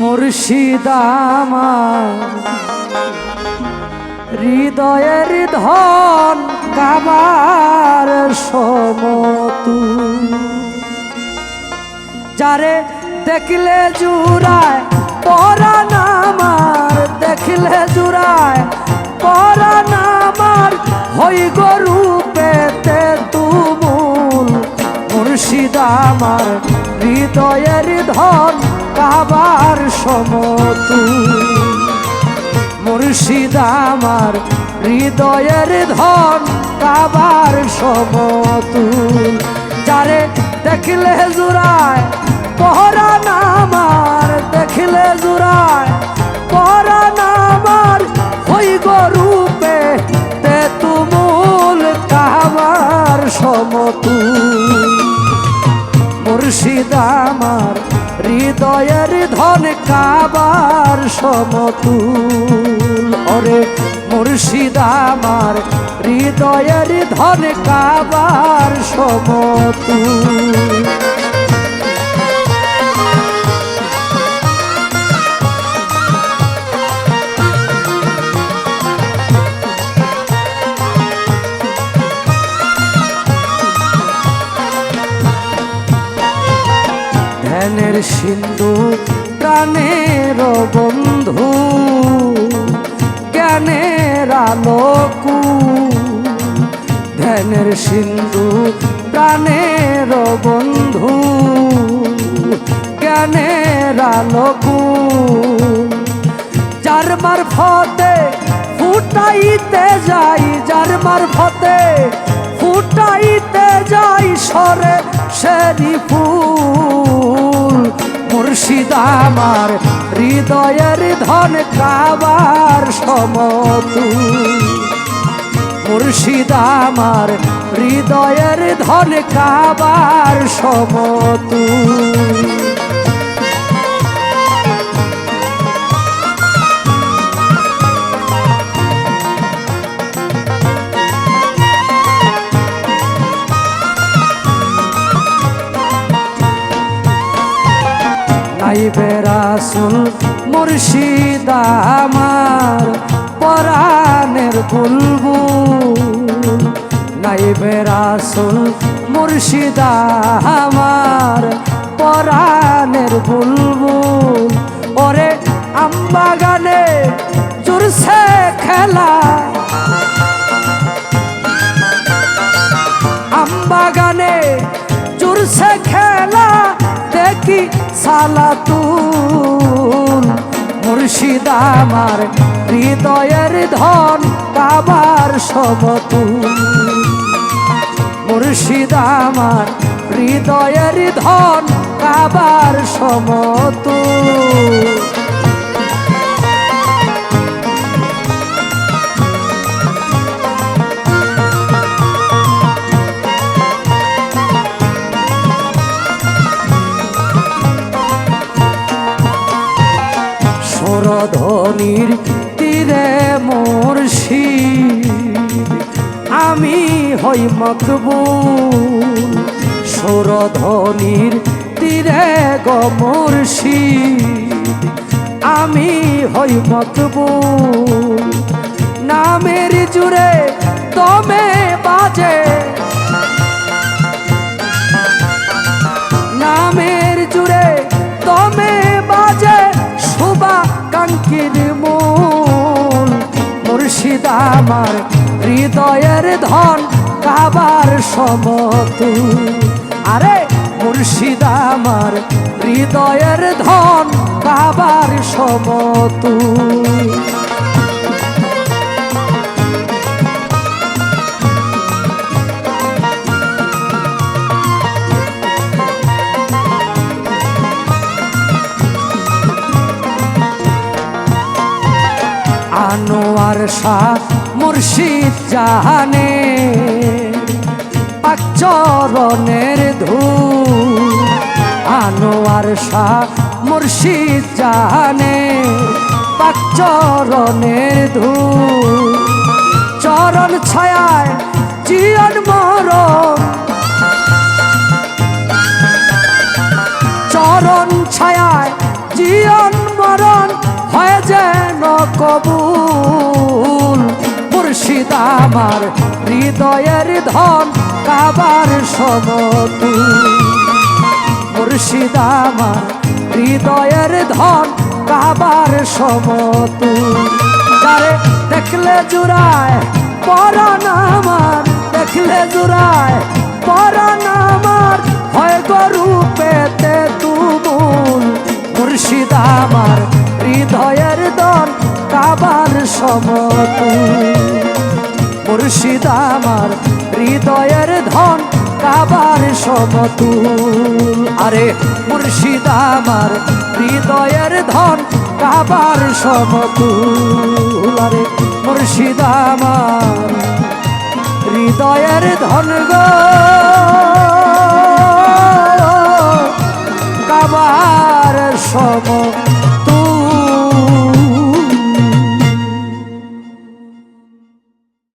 মুর্শিদামা হৃদয়ের ধন কাবার সমতু। যারে দেখলে জুড়ায় পরাণ আমার দেখলে জুড়ায় পরাণ আমার হই গরু পেতে তুমুল মুর্শিদ আমার হৃদয়ের ধন কাবার সমতুল। মুর্শিদ আমার হৃদয়ের ধন কাবার সমতুল। যারে দেখলে জুড়ায় পহরান আমার দেখলে জুড়ায় পহরান আমার হই গরূপে তে তুমুল কাবার সমতুল। মুর্শিদ আমার হৃদয়ের ধন কাবার সমতুল। ওরে মুর্শিদ আমার হৃদয়ের ধন কাবার সমতুল। ধ্যানের সিন্ধু, প্রাণের বন্ধু, জ্ঞানের আলোকু। ধ্যানের সিন্ধু, প্রাণের বন্ধু, জ্ঞানের আলোকু। যার মারফতে ফুটাইতে যাই, যার মারফতে ফুটাইতে যাই সরে সেরি ফুল। আমার হৃদয়ের ধন কাবার সমতু। মুর্শিদ আমার হৃদয়ের ধন কাবার সমতুল নাইবে রাসুল মুর্শিদ আমার পরাণের বুলবুল। নাইবে রাসুল মুর্শিদ আমার পরাণের বুলবুল। ওরে আমবাগানে জুরছে খেলা। সালাতুল মুর্শিদ আমার হৃদয়ের ধন কাবার সমতুল মুর্শিদ আমার হৃদয়ের ধন কাবার সমতুল সুরধ্বনির তীরে মুর্শিদ। আমি হই মকবুল সুরধ্বনির তীরে গো মুর্শিদ। আমি হই মকবুল, নামের জুড়ে তমে বাজে আমার হৃদয়ের ধন কাবার সমতুল আরে মুর্শিদ আমার হৃদয়ের ধন কাবার সমতুল আনোয়ার শাহ মুর্শিদ জাহানে পাকচরণের ধূল আনোয়ার শাহ মুর্শিদ জাহানে পাকচরণের ধূল চরণ ছায়ায় জীবন মরণ আমার হৃদয়ের ধন কাবার সমতু। মুর্শিদ আমার হৃদয়ের ধন কাবার সমতু। যারে দেখলে জুড়ায়, পরাণ আমার, দেখলে জুড়ায়, পরাণ আমার, হয় গরু পেতে তুমুল। মুর্শিদ আমার হৃদয়ের দন কাবার সমতুল মুর্শিদ আমার, হৃদয়ের ধন কাবার সমতুল। আরে মুর্শিদ আমার, হৃদয়ের ধন কাবার সমতুল। আরে মুর্শিদ আমার, হৃদয়ের ধন গো।